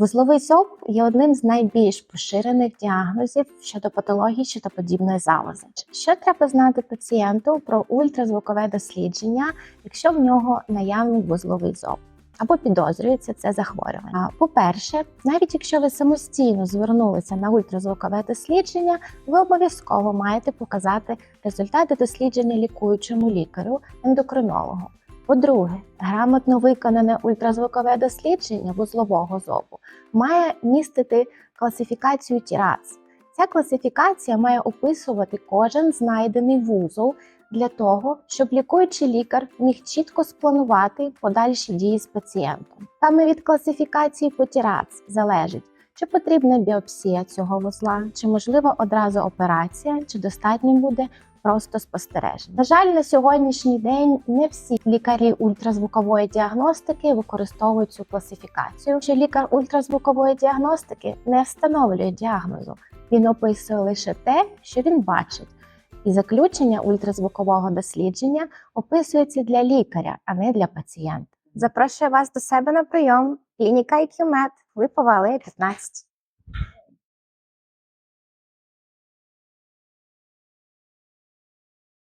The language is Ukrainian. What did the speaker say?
Вузловий зоб є одним з найбільш поширених діагнозів щодо патології щитоподібної залози. Що треба знати пацієнту про ультразвукове дослідження, якщо в нього наявний вузловий зоб? Або підозрюється це захворювання. По-перше, навіть якщо ви самостійно звернулися на ультразвукове дослідження, ви обов'язково маєте показати результати дослідження лікуючому лікарю, ендокринологу. По-друге, грамотно виконане ультразвукове дослідження вузлового зобу має містити класифікацію тірац. Ця класифікація має описувати кожен знайдений вузол для того, щоб лікуючий лікар міг чітко спланувати подальші дії з пацієнтом. Саме від класифікації по тірац залежить, чи потрібна біопсія цього вузла, чи можливо одразу операція, чи достатньо буде просто спостереження. На жаль, на сьогоднішній день не всі лікарі ультразвукової діагностики використовують цю класифікацію. Що лікар ультразвукової діагностики не встановлює діагнозу, він описує лише те, що він бачить. І заключення ультразвукового дослідження описується для лікаря, а не для пацієнта. Запрошую вас до себе на прийом. Клініка IQ Med, Липова алея 15.